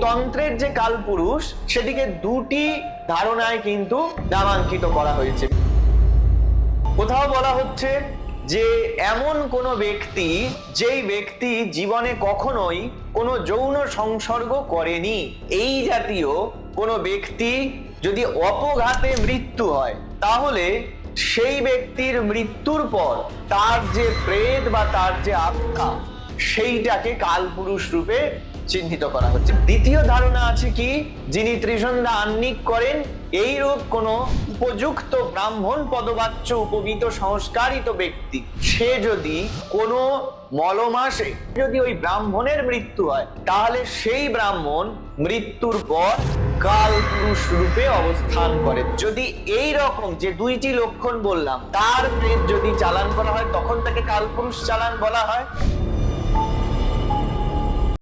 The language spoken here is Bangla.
তন্ত্রের যে কালপুরুষ, সেটিকে দুটি ধারণায় কিন্তু নামাঙ্কিত করা হয়েছে। কোথাও বলা হচ্ছে যে, এমন কোনো ব্যক্তি, যেই ব্যক্তি জীবনে কখনোই কোনো যৌন সংসর্গ করেনি। এই জাতীয় কোনো ব্যক্তি যদি অপঘাতে মৃত্যু হয়, তাহলে সেই ব্যক্তির মৃত্যুর পর তার যে প্রেত বা তার যে আত্মা সেইটাকে কালপুরুষ রূপে চিহ্নিত করা হচ্ছে। দ্বিতীয় ধারণা আছে কি? যিনি ত্রিসন্ধ্যা আহ্নিক করেন, এইরূপ কোন উপযুক্ত ব্রাহ্মণ পদবাচ্য উপবিত সংস্কারিত ব্যক্তি, সে যদি কোনো মলমাসে যদি ওই ব্রাহ্মণের মৃত্যু হয়, তাহলে সেই ব্রাহ্মণ মৃত্যুর পর কাল পুরুষ রূপে অবস্থান করে। যদি এই রকম যে দুইটি লক্ষণ বললাম, তার যদি চালান করা হয়, তখন তাকে কালপুরুষ চালান বলা হয়।